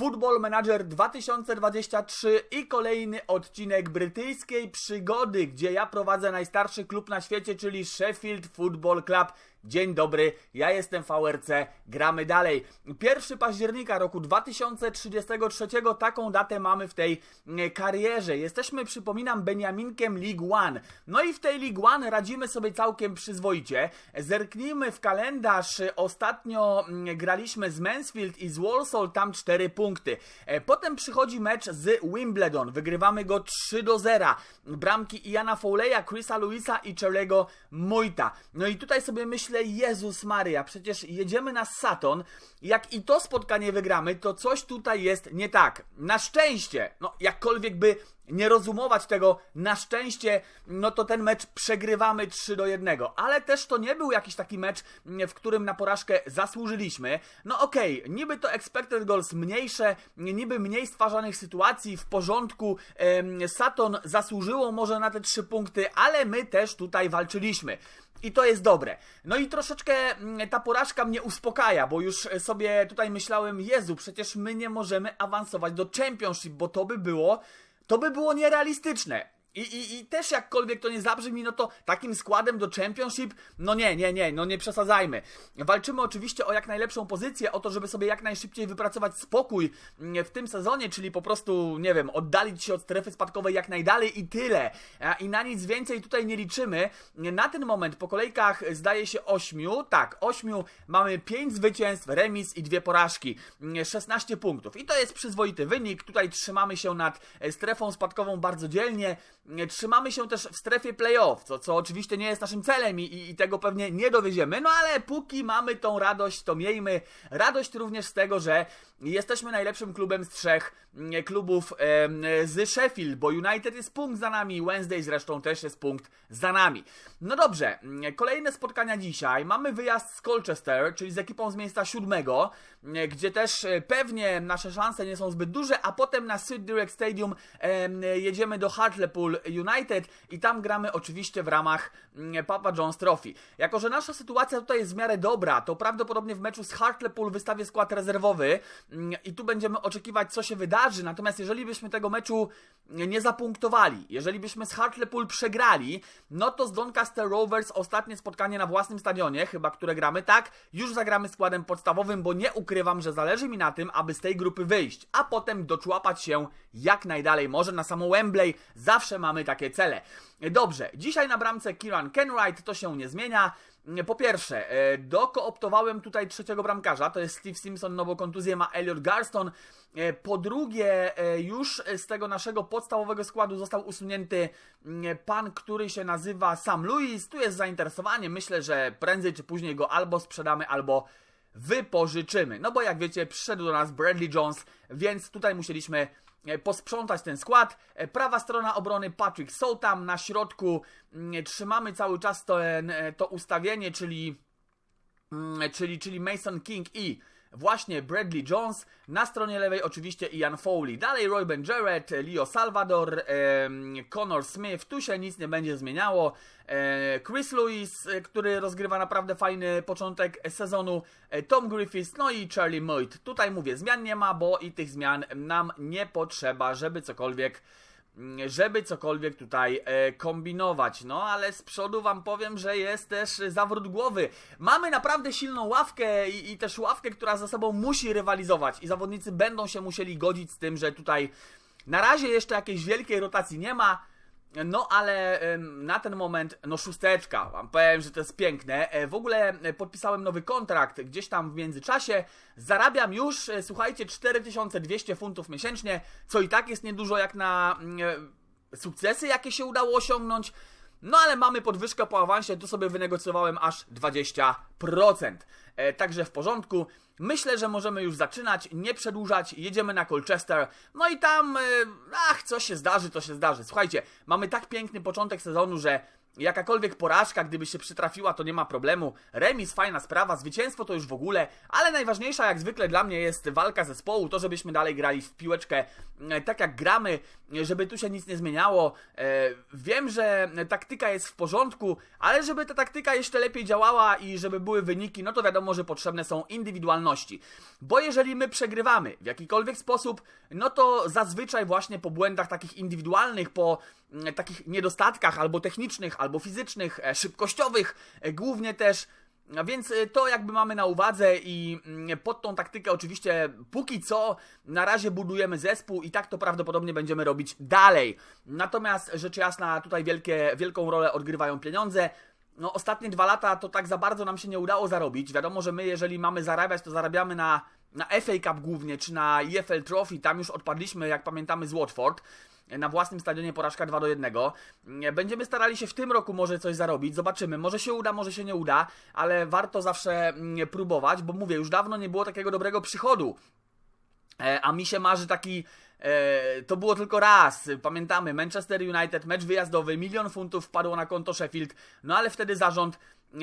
Football Manager 2023 i kolejny odcinek brytyjskiej przygody, gdzie ja prowadzę najstarszy klub na świecie, czyli Sheffield Football Club. Dzień dobry, ja jestem VRC, gramy dalej. 1 października roku 2033, taką datę mamy w tej mm, karierze. Jesteśmy, przypominam, Beniaminkiem League One. No i w tej League One radzimy sobie całkiem przyzwoicie. Zerknijmy w kalendarz. Ostatnio mm, graliśmy z Mansfield i z Walsall, tam 4 punkty. E, Potem przychodzi mecz z Wimbledon. Wygrywamy go 3 do 0. Bramki Iana Fowleya, Chrisa Louisa i Cherego Moita. No i tutaj sobie myślę, Jezus Maria, przecież jedziemy na Saturn. Jak i to spotkanie wygramy, to coś tutaj jest nie tak. Na szczęście, no jakkolwiek by nie rozumować tego, na szczęście, no to ten mecz przegrywamy 3 do 1. Ale też to nie był jakiś taki mecz, w którym na porażkę zasłużyliśmy. No okej, okay, niby to expected goals mniejsze, niby mniej stwarzanych sytuacji, w porządku. Saturn zasłużyło może na te 3 punkty, ale my też tutaj walczyliśmy. I to jest dobre. No i troszeczkę mm, ta porażka mnie uspokaja, bo już sobie tutaj myślałem, Jezu, przecież my nie możemy awansować do Championship, bo to by było, to by było nierealistyczne. I, i, I też jakkolwiek to nie zabrzmi, no to takim składem do Championship, no nie, nie, nie, no nie przesadzajmy. Walczymy oczywiście o jak najlepszą pozycję, o to, żeby sobie jak najszybciej wypracować spokój mm, w tym sezonie, czyli po prostu, nie wiem, oddalić się od strefy spadkowej jak najdalej i tyle. I na nic więcej tutaj nie liczymy. Na ten moment po kolejkach zdaje się 8, tak, 8 mamy 5 zwycięstw, remis i dwie porażki. 16 punktów. I to jest przyzwoity wynik. Tutaj trzymamy się nad strefą spadkową bardzo dzielnie trzymamy się też w strefie playoff, co, co oczywiście nie jest naszym celem i, i, tego pewnie nie dowieziemy, no ale póki mamy tą radość, to miejmy radość również z tego, że jesteśmy najlepszym klubem z trzech mm, klubów z Sheffield, bo United jest punkt za nami, Wednesday zresztą też jest punkt za nami. No dobrze, mm, kolejne spotkania dzisiaj. Mamy wyjazd z Colchester, czyli z ekipą z miejsca siódmego, mm, gdzie też e, pewnie nasze szanse nie są zbyt duże, a potem na Sud Direct Stadium jedziemy do Hartlepool United i tam gramy oczywiście w ramach Papa John's Trophy. Jako, że nasza sytuacja tutaj jest w miarę dobra, to prawdopodobnie w meczu z Hartlepool wystawię skład rezerwowy, i tu będziemy oczekiwać, co się wydarzy. Natomiast jeżeli byśmy tego meczu nie zapunktowali, jeżeli byśmy z Hartlepool przegrali, no to z Doncaster Rovers ostatnie spotkanie na własnym stadionie, chyba które gramy, tak, już zagramy składem podstawowym, bo nie ukrywam, że zależy mi na tym, aby z tej grupy wyjść, a potem doczłapać się jak najdalej może na samo Wembley. Zawsze mamy takie cele. Dobrze, dzisiaj na bramce Kieran Kenwright, to się nie zmienia. Po pierwsze, e, dokooptowałem tutaj trzeciego bramkarza, to jest Steve Simpson, no bo kontuzję ma Elliot Garston. E, po drugie, e, już z tego naszego podstawowego składu został usunięty mm, pan, który się nazywa Sam Lewis. Tu jest zainteresowanie, myślę, że prędzej czy później go albo sprzedamy, albo wypożyczymy. No bo jak wiecie, przyszedł do nas Bradley Jones, więc tutaj musieliśmy posprzątać ten skład. E, prawa strona obrony Patrick Southam, na środku mm, trzymamy cały czas to, e, to ustawienie, czyli, mm, czyli, czyli Mason King i właśnie Bradley Jones, na stronie lewej oczywiście Ian Foley, dalej Roy Ben Jarrett, Leo Salvador, Connor Smith, tu się nic nie będzie zmieniało, e, Chris Lewis, e, który rozgrywa naprawdę fajny początek sezonu, e, Tom Griffiths, no i Charlie Moyd. Tutaj mówię, zmian nie ma, bo i tych zmian nam nie potrzeba, żeby cokolwiek żeby cokolwiek tutaj e, kombinować. No ale z przodu Wam powiem, że jest też zawrót głowy. Mamy naprawdę silną ławkę i, i też ławkę, która ze sobą musi rywalizować i zawodnicy będą się musieli godzić z tym, że tutaj na razie jeszcze jakiejś wielkiej rotacji nie ma. No ale na ten moment, no szósteczka, wam powiem, że to jest piękne. E, w ogóle e, podpisałem nowy kontrakt gdzieś tam w międzyczasie. Zarabiam już, e, słuchajcie, 4200 funtów miesięcznie, co i tak jest niedużo jak na mm, sukcesy, jakie się udało osiągnąć. No ale mamy podwyżkę po awansie, tu sobie wynegocjowałem aż 20%. E, także w porządku. Myślę, że możemy już zaczynać, nie przedłużać, jedziemy na Colchester. No i tam, e, ach, co się zdarzy, to się zdarzy. Słuchajcie, mamy tak piękny początek sezonu, że Jakakolwiek porażka, gdyby się przytrafiła, to nie ma problemu. Remis, fajna sprawa, zwycięstwo to już w ogóle, ale najważniejsza jak zwykle dla mnie jest walka zespołu, to żebyśmy dalej grali w piłeczkę e, tak jak gramy, żeby tu się nic nie zmieniało. E, wiem, że taktyka jest w porządku, ale żeby ta taktyka jeszcze lepiej działała i żeby były wyniki, no to wiadomo, że potrzebne są indywidualności. Bo jeżeli my przegrywamy w jakikolwiek sposób, no to zazwyczaj właśnie po błędach takich indywidualnych, po takich niedostatkach albo technicznych, albo fizycznych, e, szybkościowych, e, głównie też. A więc e, to jakby mamy na uwadze i mm, pod tą taktykę oczywiście póki co na razie budujemy zespół i tak to prawdopodobnie będziemy robić dalej. Natomiast rzecz jasna tutaj wielkie, wielką rolę odgrywają pieniądze. No ostatnie dwa lata to tak za bardzo nam się nie udało zarobić. Wiadomo, że my jeżeli mamy zarabiać, to zarabiamy na, na FA Cup głównie, czy na EFL Trophy. Tam już odpadliśmy, jak pamiętamy, z Watford na własnym stadionie porażka 2 do 1. Będziemy starali się w tym roku może coś zarobić, zobaczymy. Może się uda, może się nie uda, ale warto zawsze mm, próbować, bo mówię, już dawno nie było takiego dobrego przychodu. E, a mi się marzy taki e, to było tylko raz. Pamiętamy, Manchester United, mecz wyjazdowy, milion funtów wpadło na konto Sheffield, no ale wtedy zarząd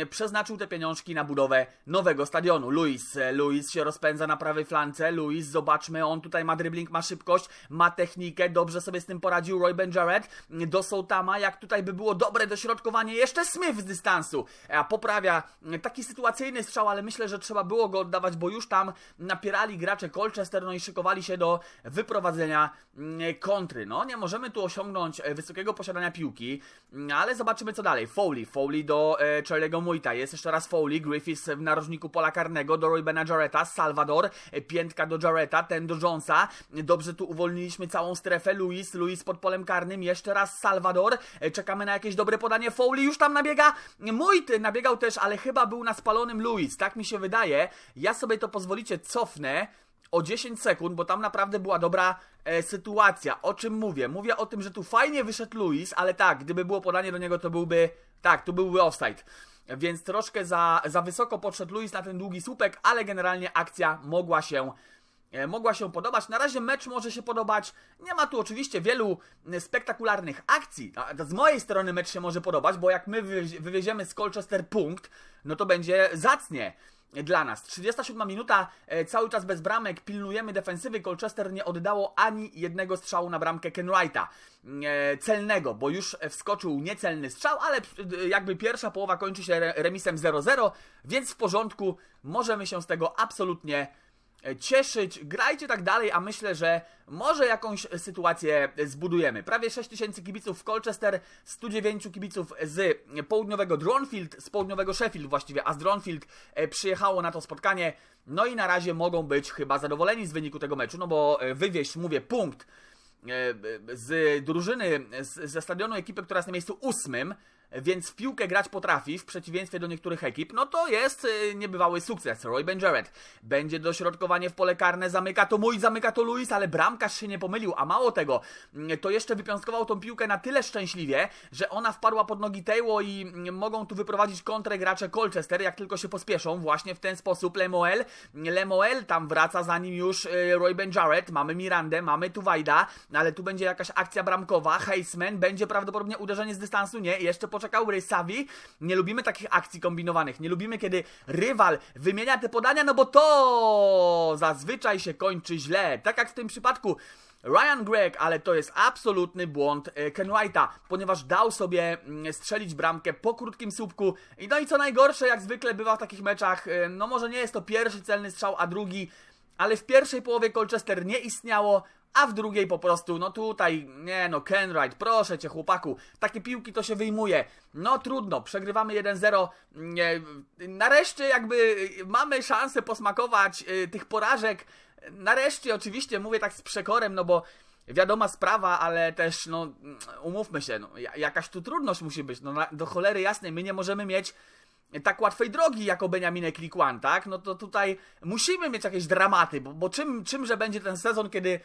przeznaczył te pieniążki na budowę nowego stadionu. Luis, e, Luis się rozpędza na prawej flance. Luis, zobaczmy, on tutaj ma dribbling, ma szybkość, ma technikę, dobrze sobie z tym poradził Roy Ben Jarrett. Do Soutama, jak tutaj by było dobre dośrodkowanie, jeszcze Smith z dystansu. Poprawia taki sytuacyjny strzał, ale myślę, że trzeba było go oddawać, bo już tam napierali gracze Colchester, no i szykowali się do wyprowadzenia mm, kontry. No, nie możemy tu osiągnąć e, wysokiego posiadania piłki, mm, ale zobaczymy co dalej. Foley, Foley do e, Charlie'ego Muita. Jest jeszcze raz Foley, Griffiths w narożniku pola karnego, do Roybena Jarretta, Salvador, piętka do Jarretta, ten do Jonesa. Dobrze tu uwolniliśmy całą strefę. Luis, Luis pod polem karnym, jeszcze raz Salvador. Czekamy na jakieś dobre podanie. Foley już tam nabiega. Muit nabiegał też, ale chyba był na spalonym Luis. Tak mi się wydaje. Ja sobie to pozwolicie cofnę o 10 sekund, bo tam naprawdę była dobra e, sytuacja. O czym mówię? Mówię o tym, że tu fajnie wyszedł Luis, ale tak, gdyby było podanie do niego, to byłby. Tak, tu byłby offside więc troszkę za, za wysoko podszedł Luis na ten długi słupek, ale generalnie akcja mogła się e, mogła się podobać. Na razie mecz może się podobać. Nie ma tu oczywiście wielu spektakularnych akcji. Z mojej strony mecz się może podobać, bo jak my wywieziemy z Colchester punkt, no to będzie zacnie dla nas. 37 minuta, e, cały czas bez bramek, pilnujemy defensywy. Colchester nie oddało ani jednego strzału na bramkę Ken Wrighta. E, celnego, bo już wskoczył niecelny strzał, ale jakby pierwsza połowa kończy się remisem 0-0, więc w porządku, możemy się z tego absolutnie cieszyć, grajcie tak dalej, a myślę, że może jakąś sytuację zbudujemy. Prawie 6000 kibiców w Colchester, 109 kibiców z południowego Dronfield, z południowego Sheffield właściwie, a z Dronfield e, przyjechało na to spotkanie. No i na razie mogą być chyba zadowoleni z wyniku tego meczu, no bo e, wywieźć, mówię, punkt z drużyny, ze stadionu ekipy, która jest na miejscu ósmym, więc w piłkę grać potrafi, w przeciwieństwie do niektórych ekip, no to jest y, niebywały sukces. Roy Ben Jarrett będzie dośrodkowanie w pole karne, zamyka to mój, zamyka to Luis, ale bramkarz się nie pomylił, a mało tego, mm, to jeszcze wypiąskował tą piłkę na tyle szczęśliwie, że ona wpadła pod nogi Tejło i mm, mogą tu wyprowadzić kontrę gracze Colchester, jak tylko się pospieszą, właśnie w ten sposób Lemoel, Lemoel tam wraca za nim już y, Roy Ben Jarrett, mamy Mirandę, mamy tu Wajda, ale tu będzie jakaś akcja bramkowa, Heisman, będzie prawdopodobnie uderzenie z dystansu, nie, jeszcze poczekał Rysawi. Nie lubimy takich akcji kombinowanych. Nie lubimy, kiedy rywal wymienia te podania, no bo to zazwyczaj się kończy źle. Tak jak w tym przypadku. Ryan Gregg, ale to jest absolutny błąd e, Ken White'a, ponieważ dał sobie mm, strzelić bramkę po krótkim słupku. I no i co najgorsze, jak zwykle bywa w takich meczach, e, no może nie jest to pierwszy celny strzał, a drugi, ale w pierwszej połowie Colchester nie istniało, a w drugiej po prostu, no tutaj, nie no, Kenwright, proszę cię chłopaku, takie piłki to się wyjmuje. No trudno, przegrywamy 1-0. Nareszcie jakby mamy szansę posmakować y, tych porażek. Nareszcie oczywiście mówię tak z przekorem, no bo wiadoma sprawa, ale też, no, umówmy się, no, jakaś tu trudność musi być. No, do cholery jasnej, my nie możemy mieć tak łatwej drogi jako Beniaminek Likwan, tak? No to tutaj musimy mieć jakieś dramaty, bo, bo czym, czymże będzie ten sezon, kiedy,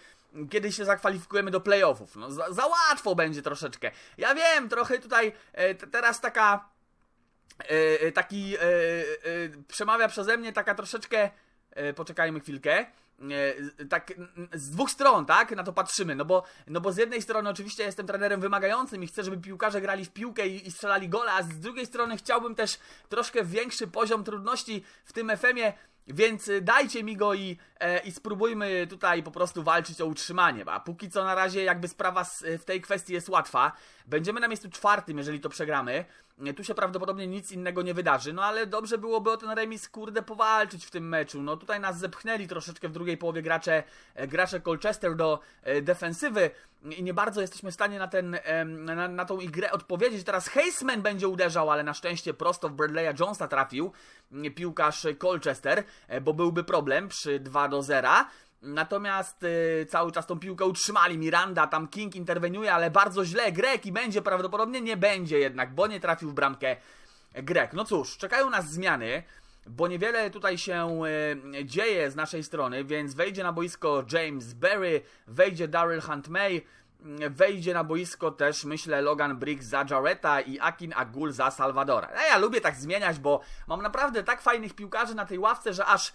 kiedy się zakwalifikujemy do playoffów? No za, za łatwo będzie troszeczkę. Ja wiem, trochę tutaj e, teraz taka e, e taki e, e, przemawia przeze mnie taka troszeczkę e, poczekajmy chwilkę. E, tak z dwóch stron, tak? Na to patrzymy. No bo, no bo z jednej strony oczywiście jestem trenerem wymagającym i chcę, żeby piłkarze grali w piłkę i, i strzelali gola, a z drugiej strony chciałbym też troszkę większy poziom trudności w tym FM-ie. Więc y, dajcie mi go i, e, i spróbujmy tutaj po prostu walczyć o utrzymanie. A póki co na razie jakby sprawa z, w tej kwestii jest łatwa. Będziemy na miejscu czwartym, jeżeli to przegramy. Tu się prawdopodobnie nic innego nie wydarzy, no ale dobrze byłoby o ten remis, kurde, powalczyć w tym meczu. No tutaj nas zepchnęli troszeczkę w drugiej połowie gracze, e, gracze Colchester do e, defensywy i nie bardzo jesteśmy w stanie na, ten, na, na tą grę odpowiedzieć. Teraz Haseman będzie uderzał, ale na szczęście prosto w Bradley'a Jonesa trafił piłkarz Colchester, e, bo byłby problem przy 2 do 0. Natomiast y, cały czas tą piłkę utrzymali. Miranda, tam King interweniuje, ale bardzo źle. Grek i będzie prawdopodobnie nie będzie jednak, bo nie trafił w bramkę Grek. No cóż, czekają nas zmiany, bo niewiele tutaj się y, dzieje z naszej strony, więc wejdzie na boisko James Berry, wejdzie Daryl Hunt May, wejdzie na boisko też, myślę, Logan Briggs za Jaretta i Akin Agul za Salvadora. A ja lubię tak zmieniać, bo mam naprawdę tak fajnych piłkarzy na tej ławce, że aż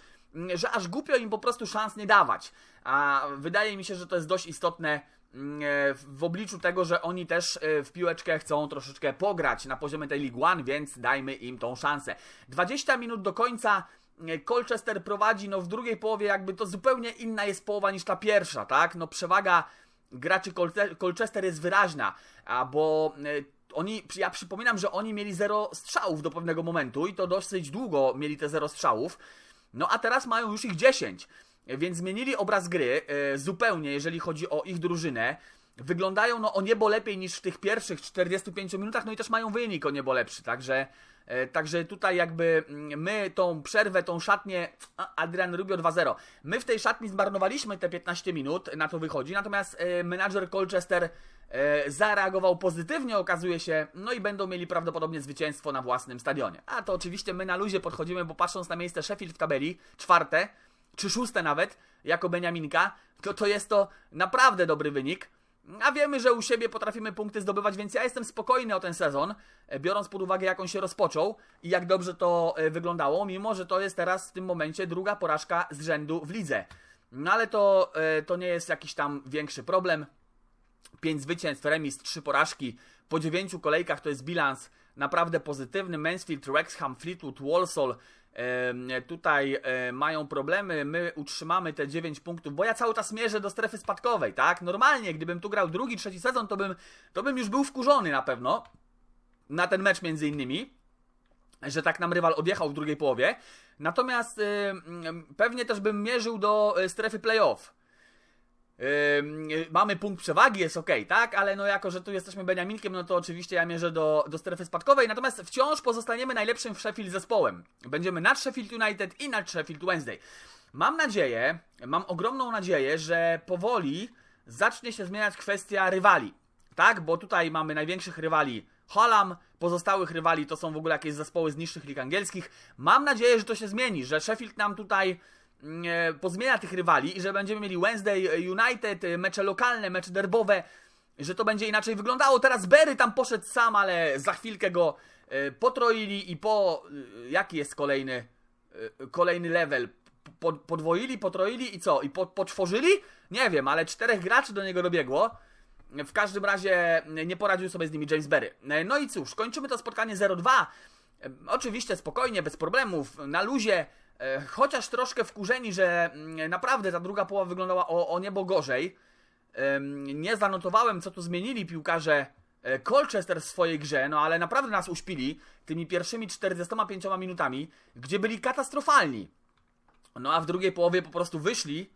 że aż głupio im po prostu szans nie dawać. A wydaje mi się, że to jest dość istotne mm, e, w obliczu tego, że oni też e, w piłeczkę chcą troszeczkę pograć na poziomie tej League One, więc dajmy im tą szansę. 20 minut do końca e, Colchester prowadzi, no w drugiej połowie jakby to zupełnie inna jest połowa niż ta pierwsza, tak? No przewaga graczy Colchester jest wyraźna, bo e, oni, ja przypominam, że oni mieli zero strzałów do pewnego momentu i to dosyć długo mieli te zero strzałów. No a teraz mają już ich 10, więc zmienili obraz gry e, zupełnie, jeżeli chodzi o ich drużynę. Wyglądają no o niebo lepiej niż w tych pierwszych 45 minutach, no i też mają wynik o niebo lepszy, także, e, także tutaj jakby mm, my tą przerwę, tą szatnię, Adrian Rubio 2-0, my w tej szatni zmarnowaliśmy te 15 minut, na to wychodzi, natomiast e, menadżer Colchester e, zareagował pozytywnie, okazuje się, no i będą mieli prawdopodobnie zwycięstwo na własnym stadionie. A to oczywiście my na luzie podchodzimy, bo patrząc na miejsce Sheffield w tabeli, czwarte, czy szóste nawet, jako Beniaminka, to, to jest to naprawdę dobry wynik. A wiemy, że u siebie potrafimy punkty zdobywać, więc ja jestem spokojny o ten sezon, e, biorąc pod uwagę, jak on się rozpoczął i jak dobrze to e, wyglądało, mimo że to jest teraz w tym momencie druga porażka z rzędu w lidze. No ale to, e, to nie jest jakiś tam większy problem. 5 zwycięstw, remis, 3 porażki. Po 9 kolejkach to jest bilans naprawdę pozytywny. Mansfield, Wrexham, Fleetwood, Walsall tutaj e, mają problemy. My utrzymamy te 9 punktów, bo ja cały czas mierzę do strefy spadkowej, tak? Normalnie, gdybym tu grał drugi, trzeci sezon, to bym, to bym już był wkurzony na pewno na ten mecz między innymi że tak nam rywal odjechał w drugiej połowie. Natomiast pewnie też bym mierzył do y, strefy playoff. Ym, y, mamy punkt przewagi, jest ok, tak? Ale no jako, że tu jesteśmy Beniaminkiem, no to oczywiście ja mierzę do, do strefy spadkowej, natomiast wciąż pozostaniemy najlepszym w Sheffield zespołem. Będziemy nad Sheffield United i nad Sheffield Wednesday. Mam nadzieję, mam ogromną nadzieję, że powoli zacznie się zmieniać kwestia rywali, tak? Bo tutaj mamy największych rywali Hallam, pozostałych rywali to są w ogóle jakieś zespoły z niższych lig angielskich. Mam nadzieję, że to się zmieni, że Sheffield nam tutaj pozmienia tych rywali i że będziemy mieli Wednesday United, e, mecze lokalne, mecze derbowe, że to będzie inaczej wyglądało. Teraz Berry tam poszedł sam, ale za chwilkę go e, potroili i po... e, Jaki jest kolejny kolejny level? Po, podwoili, potroili i co? I po? Nie wiem, ale czterech graczy do niego dobiegło. W każdym razie nie poradził sobie z nimi James Berry. No i cóż, kończymy to spotkanie 0-2. E, Oczywiście spokojnie, bez problemów, na luzie, chociaż troszkę wkurzeni, że mm, naprawdę ta druga połowa wyglądała o, o niebo gorzej. Nie zanotowałem, co tu zmienili piłkarze e, Colchester w swojej grze, no ale naprawdę nas uśpili tymi pierwszymi 45 minutami, gdzie byli katastrofalni. No a w drugiej połowie po prostu wyszli.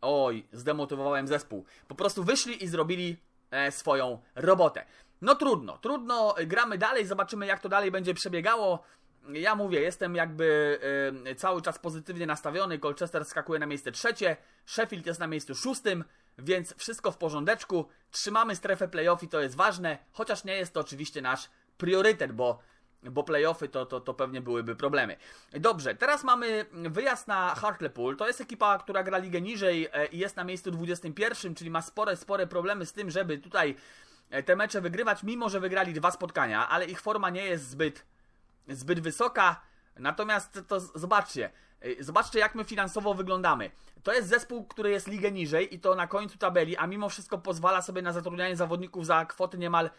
Oj, zdemotywowałem zespół. Po prostu wyszli i zrobili e, swoją robotę. No trudno, trudno, gramy dalej, zobaczymy jak to dalej będzie przebiegało. Ja mówię, jestem jakby e, cały czas pozytywnie nastawiony. Colchester skakuje na miejsce trzecie, Sheffield jest na miejscu szóstym, więc wszystko w porządeczku. Trzymamy strefę playoff i to jest ważne, chociaż nie jest to oczywiście nasz priorytet, bo bo playoffy to, to, to pewnie byłyby problemy. Dobrze, teraz mamy wyjazd na Hartlepool. To jest ekipa, która gra ligę niżej e, i jest na miejscu 21, czyli ma spore, spore problemy z tym, żeby tutaj e, te mecze wygrywać, mimo że wygrali dwa spotkania, ale ich forma nie jest zbyt, zbyt wysoka. Natomiast to zobaczcie, y, zobaczcie jak my finansowo wyglądamy. To jest zespół, który jest ligę niżej i to na końcu tabeli, a mimo wszystko pozwala sobie na zatrudnianie zawodników za kwoty niemal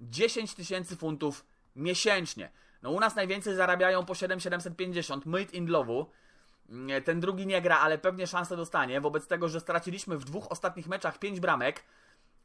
10 tysięcy funtów miesięcznie. No u nas najwięcej zarabiają po 7750, Made in Lowu. Nie, Ten drugi nie gra, ale pewnie szansę dostanie, wobec tego, że straciliśmy w dwóch ostatnich meczach 5 bramek,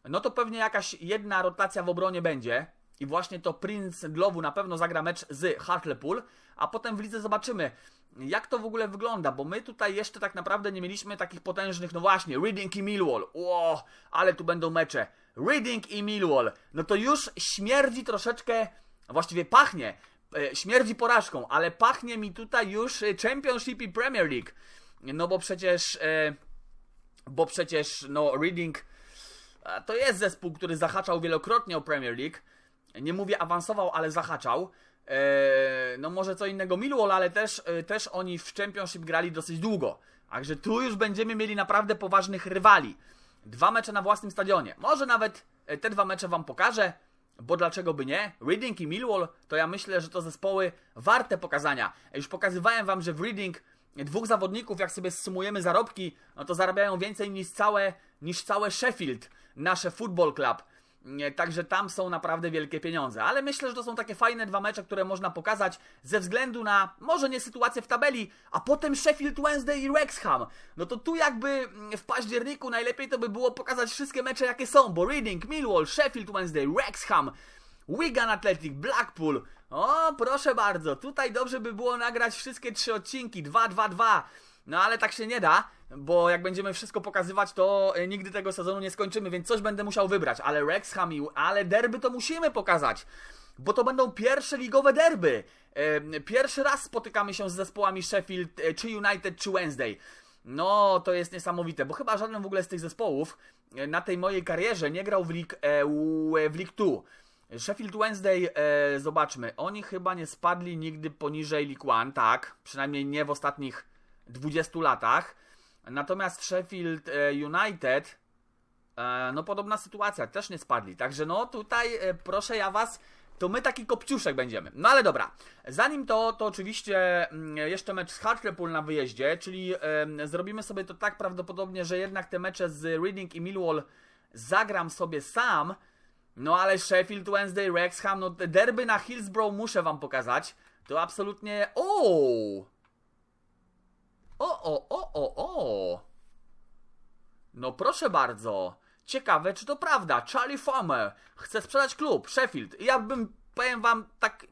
no to pewnie jakaś jedna rotacja w obronie będzie. I właśnie to Prince Dlowu na pewno zagra mecz z Hartlepool, a potem w lidze zobaczymy, jak to w ogóle wygląda, bo my tutaj jeszcze tak naprawdę nie mieliśmy takich potężnych, no właśnie, Reading i Millwall. Ło, ale tu będą mecze. Reading i Millwall. No to już śmierdzi troszeczkę, właściwie pachnie, e, śmierdzi porażką, ale pachnie mi tutaj już e, Championship i Premier League. No bo przecież, e, bo przecież, no, Reading a to jest zespół, który zahaczał wielokrotnie o Premier League. Nie mówię awansował, ale zahaczał. Eee, no może co innego Millwall, ale też, e, też oni w Championship grali dosyć długo. Także tu już będziemy mieli naprawdę poważnych rywali. Dwa mecze na własnym stadionie. Może nawet e, te dwa mecze wam pokażę, bo dlaczego by nie? Reading i Millwall to ja myślę, że to zespoły warte pokazania. E, Już pokazywałem wam, że w Reading dwóch zawodników, jak sobie sumujemy zarobki, no to zarabiają więcej niż całe, niż całe Sheffield, nasze Football Club. Nie, Także tam są naprawdę wielkie pieniądze. Ale myślę, że to są takie fajne dwa mecze, które można pokazać ze względu na może nie sytuację w tabeli, a potem Sheffield Wednesday i Wrexham. No to tu jakby mm, w październiku najlepiej to by było pokazać wszystkie mecze jakie są, bo Reading, Millwall, Sheffield Wednesday, Wrexham, Wigan Athletic, Blackpool. O, proszę bardzo, tutaj dobrze by było nagrać wszystkie trzy odcinki, 2, 2, 2. No ale tak się nie da, bo jak będziemy wszystko pokazywać, to e, nigdy tego sezonu nie skończymy, więc coś będę musiał wybrać. Ale Wrexham i ale derby to musimy pokazać, bo to będą pierwsze ligowe derby. Pierwszy raz spotykamy się z zespołami Sheffield, e, czy United, czy Wednesday. No, to jest niesamowite, bo chyba żaden w ogóle z tych zespołów e, na tej mojej karierze nie grał w League, w League 2. Sheffield Wednesday, zobaczmy, oni chyba nie spadli nigdy poniżej League One, tak, przynajmniej nie w ostatnich 20 latach. Natomiast Sheffield e, United, e, no podobna sytuacja, też nie spadli. Także no tutaj e, proszę ja was, to my taki kopciuszek będziemy. No ale dobra, zanim to, to oczywiście mm, jeszcze mecz z Hartlepool na wyjeździe, czyli zrobimy sobie to tak prawdopodobnie, że jednak te mecze z Reading i Millwall zagram sobie sam. No ale Sheffield Wednesday, Wrexham, no derby na Hillsborough muszę wam pokazać. To absolutnie... O! O, o, o, o, o! No proszę bardzo. Ciekawe, czy to prawda. Charlie Farmer chce sprzedać klub Sheffield. Ja bym, powiem wam, tak.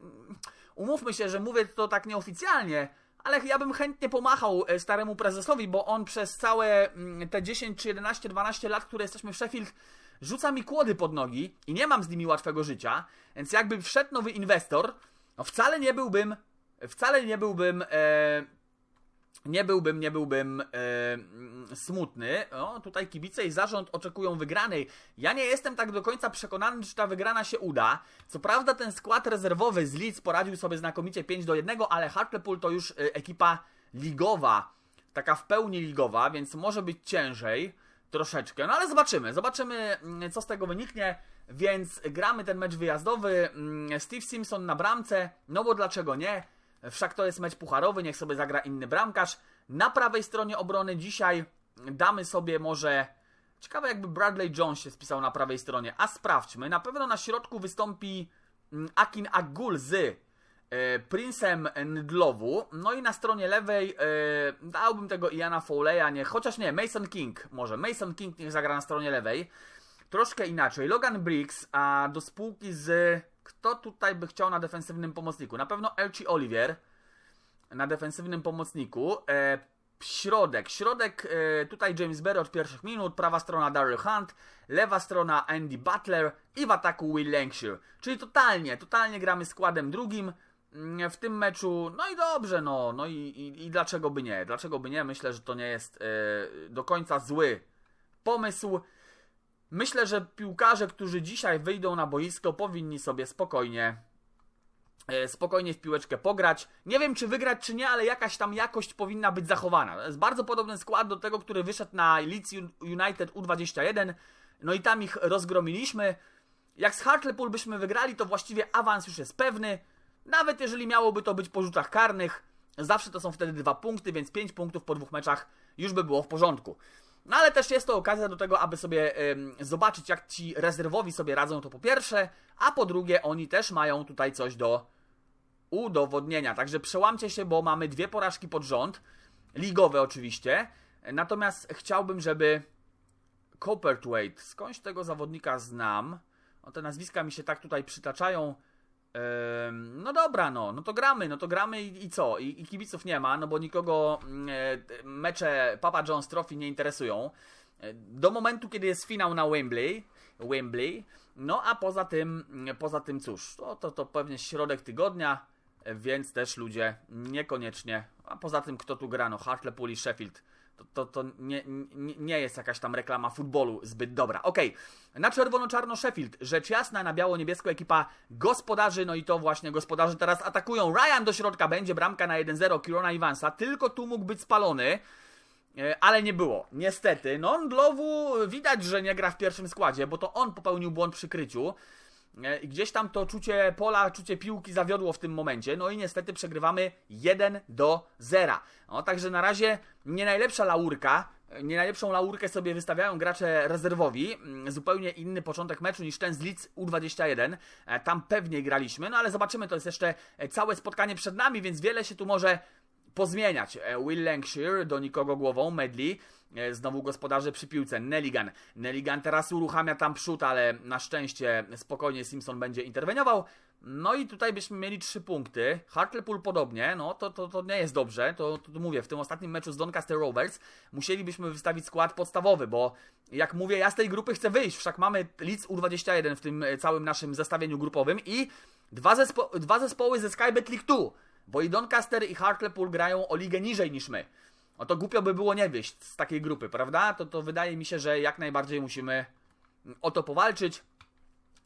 Umówmy się, że mówię to tak nieoficjalnie, ale ja bym chętnie pomachał e, staremu prezesowi, bo on przez całe mm, te 10 czy 11, 12 lat, które jesteśmy w Sheffield, rzuca mi kłody pod nogi i nie mam z nimi łatwego życia. Więc jakby wszedł nowy inwestor, no wcale nie byłbym, wcale nie byłbym. E, nie byłbym, nie byłbym smutny. O, tutaj kibice i zarząd oczekują wygranej. Ja nie jestem tak do końca przekonany, czy ta wygrana się uda. Co prawda ten skład rezerwowy z Leeds poradził sobie znakomicie 5 do 1, ale Hartlepool to już e, ekipa ligowa. Taka w pełni ligowa, więc może być ciężej. Troszeczkę. No ale zobaczymy. Zobaczymy, mm, co z tego wyniknie. Więc gramy ten mecz wyjazdowy. Mm, Steve Simpson na bramce. No bo dlaczego nie? Wszak to jest mecz pucharowy, niech sobie zagra inny bramkarz. Na prawej stronie obrony dzisiaj damy sobie może. Ciekawe, jakby Bradley Jones się spisał na prawej stronie. A sprawdźmy. Na pewno na środku wystąpi mm, Akin Agul z e, Princem Ndlowu. No i na stronie lewej e, dałbym tego Iana Fowleya, nie, chociaż nie, Mason King może. Mason King niech zagra na stronie lewej. Troszkę inaczej. Logan Briggs, a do spółki z. Kto tutaj by chciał na defensywnym pomocniku? Na pewno Elchi Olivier na defensywnym pomocniku. E, środek. Środek e, tutaj James Berry od pierwszych minut, prawa strona Daryl Hunt, lewa strona Andy Butler i w ataku Will Lancashire. Czyli totalnie, totalnie gramy składem drugim mm, w tym meczu. No i dobrze, no, no i, i, i dlaczego by nie? Dlaczego by nie? Myślę, że to nie jest e, do końca zły pomysł. Myślę, że piłkarze, którzy dzisiaj wyjdą na boisko, powinni sobie spokojnie e, spokojnie w piłeczkę pograć. Nie wiem, czy wygrać, czy nie, ale jakaś tam jakość powinna być zachowana. To jest bardzo podobny skład do tego, który wyszedł na Leeds United U21. No i tam ich rozgromiliśmy. Jak z Hartlepool byśmy wygrali, to właściwie awans już jest pewny. Nawet jeżeli miałoby to być po rzutach karnych. Zawsze to są wtedy dwa punkty, więc 5 punktów po dwóch meczach już by było w porządku. No ale też jest to okazja do tego, aby sobie ym, zobaczyć, jak ci rezerwowi sobie radzą, to po pierwsze, a po drugie, oni też mają tutaj coś do udowodnienia. Także przełamcie się, bo mamy dwie porażki pod rząd, ligowe oczywiście. Natomiast chciałbym, żeby Copperthwaite, skądś tego zawodnika znam, no te nazwiska mi się tak tutaj przytaczają. No dobra, no, no to gramy, no to gramy i, i co? I, I, kibiców nie ma, no bo nikogo y, mecze Papa John's Trophy nie interesują. Do momentu, kiedy jest finał na Wembley, Wembley, no a poza tym, poza tym cóż, to, to, to pewnie środek tygodnia, więc też ludzie niekoniecznie, a poza tym kto tu gra, no Hartlepool i Sheffield, to, to, to nie, nie, nie jest jakaś tam reklama futbolu zbyt dobra. Okej, okay. na czerwono-czarno Sheffield, rzecz jasna, na biało-niebiesko ekipa gospodarzy, no i to właśnie gospodarze teraz atakują. Ryan do środka, będzie bramka na 1-0 Kirona Ivansa, tylko tu mógł być spalony. Ale nie było. Niestety. No, Ndlowu widać, że nie gra w pierwszym składzie, bo to on popełnił błąd przy kryciu. I gdzieś tam to czucie pola, czucie piłki zawiodło w tym momencie. No i niestety przegrywamy 1 do 0. No, także na razie nie najlepsza laurka. Nie najlepszą laurkę sobie wystawiają gracze rezerwowi. Zupełnie inny początek meczu niż ten z Leeds U21. Tam pewnie graliśmy, no ale zobaczymy, to jest jeszcze całe spotkanie przed nami, więc wiele się tu może pozmieniać. Will Lancashire do nikogo głową, Medley, znowu gospodarze przy piłce, Nelligan. Nelligan teraz uruchamia tam przód, ale na szczęście spokojnie Simpson będzie interweniował. No i tutaj byśmy mieli trzy punkty. Hartlepool podobnie, no to, to, to nie jest dobrze. To, to, to mówię, w tym ostatnim meczu z Doncaster Rovers musielibyśmy wystawić skład podstawowy, bo jak mówię, ja z tej grupy chcę wyjść. Wszak mamy Leeds U21 w tym całym naszym zestawieniu grupowym i dwa, zespo dwa zespoły ze Skybet League 2 bo i Doncaster i Hartlepool grają o ligę niżej niż my. O to głupio by było nie wyjść z takiej grupy, prawda? To, to wydaje mi się, że jak najbardziej musimy o to powalczyć.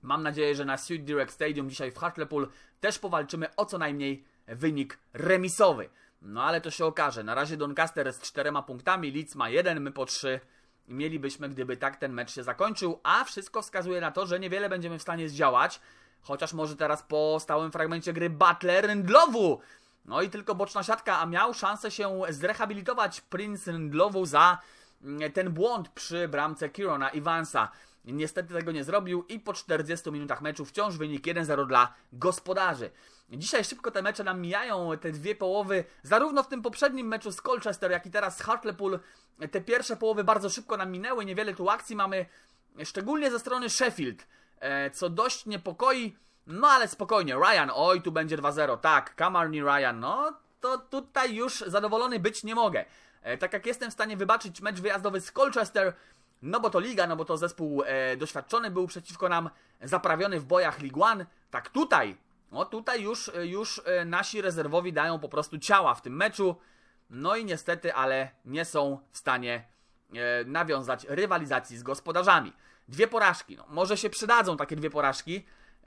Mam nadzieję, że na Sud Direct Stadium dzisiaj w Hartlepool też powalczymy o co najmniej wynik remisowy. No ale to się okaże. Na razie Doncaster z czterema punktami, Leeds ma jeden, my po trzy. Mielibyśmy, gdyby tak ten mecz się zakończył, a wszystko wskazuje na to, że niewiele będziemy w stanie zdziałać. Chociaż może teraz po stałym fragmencie gry Butler Ndlowu. No i tylko boczna siatka, a miał szansę się zrehabilitować Prince Ndlowu za mm, ten błąd przy bramce Kirona Ivansa. Niestety tego nie zrobił i po 40 minutach meczu wciąż wynik 1-0 dla gospodarzy. Dzisiaj szybko te mecze nam mijają, te dwie połowy, zarówno w tym poprzednim meczu z Colchester, jak i teraz z Hartlepool. Te pierwsze połowy bardzo szybko nam minęły, niewiele tu akcji mamy, szczególnie ze strony Sheffield. E, co dość niepokoi. No ale spokojnie, Ryan, oj, tu będzie 2-0, tak, Kamarni Ryan, no to tutaj już zadowolony być nie mogę. E, tak jak jestem w stanie wybaczyć mecz wyjazdowy z Colchester, no bo to liga, no bo to zespół e, doświadczony był przeciwko nam, zaprawiony w bojach League One, tak tutaj, no tutaj już, już e, nasi rezerwowi dają po prostu ciała w tym meczu, no i niestety, ale nie są w stanie e, nawiązać rywalizacji z gospodarzami. Dwie porażki. No, może się przydadzą takie dwie porażki,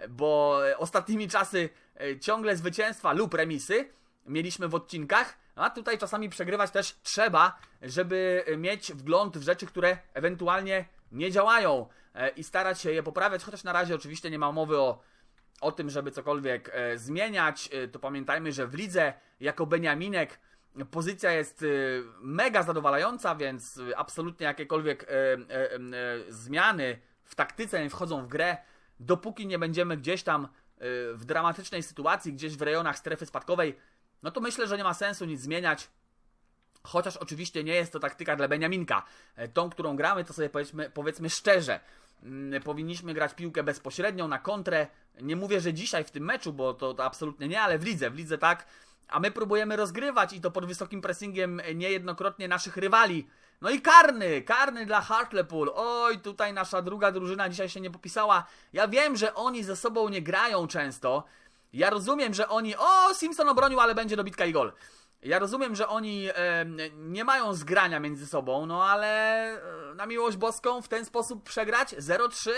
bo ostatnimi czasy e, ciągle zwycięstwa lub remisy mieliśmy w odcinkach, a tutaj czasami przegrywać też trzeba, żeby mieć wgląd w rzeczy, które ewentualnie nie działają e, i starać się je poprawiać, chociaż na razie oczywiście nie ma mowy o, o tym, żeby cokolwiek e, zmieniać. To pamiętajmy, że w lidze jako Beniaminek pozycja jest mega zadowalająca, więc absolutnie jakiekolwiek e, e, e, zmiany w taktyce nie wchodzą w grę, dopóki nie będziemy gdzieś tam w dramatycznej sytuacji, gdzieś w rejonach strefy spadkowej, no to myślę, że nie ma sensu nic zmieniać. Chociaż oczywiście nie jest to taktyka dla Beniaminka. Tą, którą gramy, to sobie powiedzmy, powiedzmy szczerze. Mm, powinniśmy grać piłkę bezpośrednią na kontrę. Nie mówię, że dzisiaj w tym meczu, bo to, to absolutnie nie, ale w lidze. W lidze tak a my próbujemy rozgrywać i to pod wysokim pressingiem niejednokrotnie naszych rywali. No i karny, karny dla Hartlepool. Oj, tutaj nasza druga drużyna dzisiaj się nie popisała. Ja wiem, że oni ze sobą nie grają często. Ja rozumiem, że oni. O, Simpson obronił, ale będzie dobitka i gol. Ja rozumiem, że oni e, nie mają zgrania między sobą, no ale e, na miłość boską w ten sposób przegrać 0-3,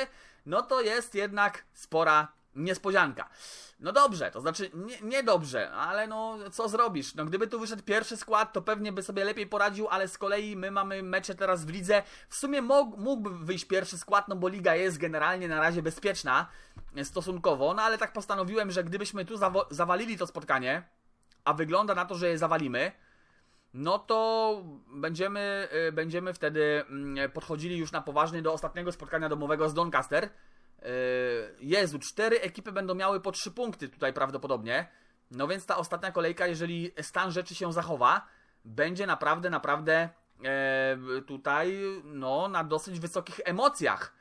no to jest jednak spora niespodzianka. No dobrze, to znaczy nie, nie, dobrze, ale no co zrobisz? No gdyby tu wyszedł pierwszy skład, to pewnie by sobie lepiej poradził, ale z kolei my mamy mecze teraz w lidze. W sumie mógł, mógłby wyjść pierwszy skład, no bo liga jest generalnie na razie bezpieczna stosunkowo, no ale tak postanowiłem, że gdybyśmy tu zawalili to spotkanie, a wygląda na to, że je zawalimy, no to będziemy, y, będziemy wtedy mm, podchodzili już na poważnie do ostatniego spotkania domowego z Doncaster. Y, Jezu, cztery ekipy będą miały po trzy punkty tutaj prawdopodobnie. No więc ta ostatnia kolejka, jeżeli stan rzeczy się zachowa, będzie naprawdę, naprawdę e, tutaj no, na dosyć wysokich emocjach.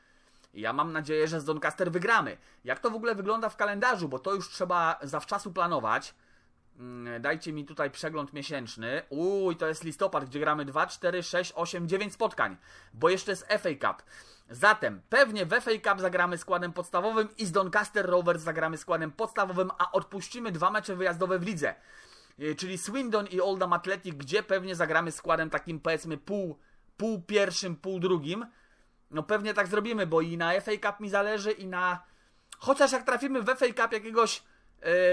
Ja mam nadzieję, że z Doncaster wygramy. Jak to w ogóle wygląda w kalendarzu, bo to już trzeba zawczasu planować. Mm, Dajcie mi tutaj przegląd miesięczny. Uj, to jest listopad, gdzie gramy 2, 4, 6, 8, 9 spotkań, bo jeszcze jest FA Cup. Zatem pewnie w FA Cup zagramy składem podstawowym i z Doncaster Rovers zagramy składem podstawowym, a odpuścimy dwa mecze wyjazdowe w lidze. Yy, Czyli Swindon i Oldham Athletic, gdzie pewnie zagramy składem takim powiedzmy pół, pół pierwszym, pół drugim. No pewnie tak zrobimy, bo i na FA Cup mi zależy i na... Chociaż jak trafimy w FA Cup jakiegoś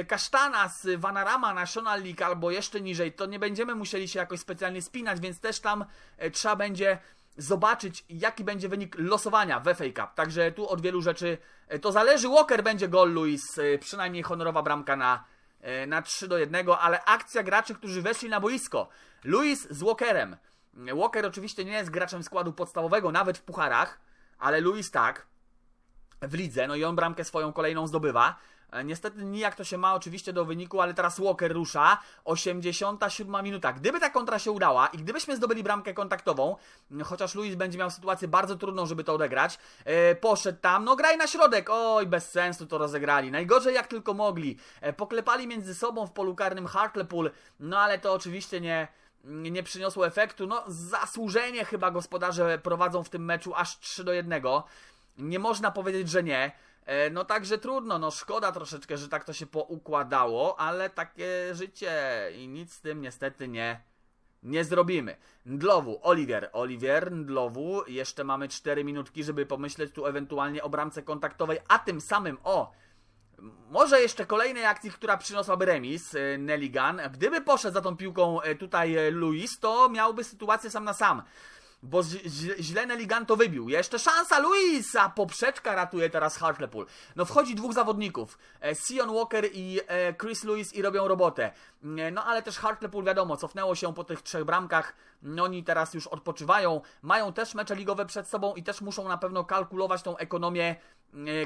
kasztana z Vanarama National League albo jeszcze niżej, to nie będziemy musieli się jakoś specjalnie spinać, więc też tam e, trzeba będzie zobaczyć, jaki będzie wynik losowania w FA Cup. Także tu od wielu rzeczy e, to zależy. Walker będzie gol, Luis, e, przynajmniej honorowa bramka na, e, na 3 do 1, ale akcja graczy, którzy weszli na boisko. Luis z Walkerem. Walker oczywiście nie jest graczem składu podstawowego, nawet w pucharach, ale Luis tak w lidze, no i on bramkę swoją kolejną zdobywa. E, Niestety nijak to się ma oczywiście do wyniku, ale teraz Walker rusza. 87 minuta. Gdyby ta kontra się udała i gdybyśmy zdobyli bramkę kontaktową, chociaż Luis będzie miał sytuację bardzo trudną, żeby to odegrać, e, poszedł tam, no graj na środek. Oj, bez sensu to rozegrali. Najgorzej jak tylko mogli. E, poklepali między sobą w polu karnym Hartlepool, no ale to oczywiście nie nie przyniosło efektu. No, zasłużenie chyba gospodarze prowadzą w tym meczu aż 3 do 1. Nie można powiedzieć, że nie. E, No także trudno, no szkoda troszeczkę, że tak to się poukładało, ale takie życie i nic z tym niestety nie, nie zrobimy. Ndlowu, Oliwier, Oliwier, Ndlowu, jeszcze mamy 4 minutki, żeby pomyśleć tu ewentualnie o bramce kontaktowej, a tym samym o może jeszcze kolejnej akcji, która przyniosłaby remis e, Nelligan. Gdyby poszedł za tą piłką e, tutaj Luis, to miałby sytuację sam na sam. Bo źle- źle Nelligan to wybił. Jeszcze szansa Luisa! Poprzeczka ratuje teraz Hartlepool. No wchodzi dwóch zawodników. e, Sion Walker i e, Chris Lewis i robią robotę. Nie, No ale też Hartlepool wiadomo, cofnęło się po tych trzech bramkach. No oni teraz już odpoczywają. Mają też mecze ligowe przed sobą i też muszą na pewno kalkulować tą ekonomię e,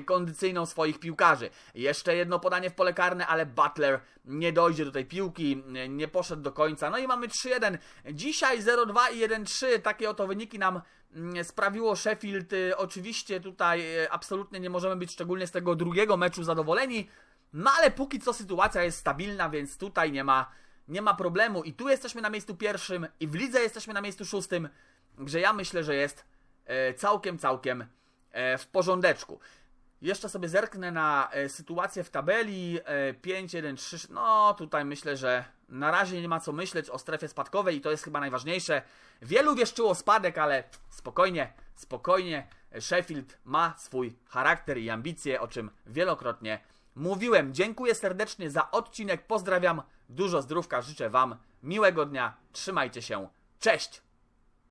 kondycyjną swoich piłkarzy. Jeszcze jedno podanie w pole karne, ale Butler nie dojdzie do tej piłki, nie- nie poszedł do końca. No i mamy 3-1. Dzisiaj 0-2 i 1-3. Takie oto wyniki nam mm, sprawiło Sheffield. Y, Oczywiście tutaj absolutnie nie możemy być szczególnie z tego drugiego meczu zadowoleni. No ale póki co sytuacja jest stabilna, więc tutaj nie ma, nie ma problemu. I tu jesteśmy na miejscu pierwszym, i w lidze jesteśmy na miejscu szóstym. Że ja myślę, że jest e, całkiem, całkiem e, w porządeczku. Jeszcze sobie zerknę na e, sytuację w tabeli e, 5, 1, 3. No tutaj myślę, że na razie nie ma co myśleć o strefie spadkowej i to jest chyba najważniejsze. Wielu wieszczyło spadek, ale spokojnie, spokojnie. Sheffield ma swój charakter i ambicje, o czym wielokrotnie mówiłem. Dziękuję serdecznie za odcinek. Pozdrawiam, dużo zdrówka, życzę Wam miłego dnia. Trzymajcie się. Cześć!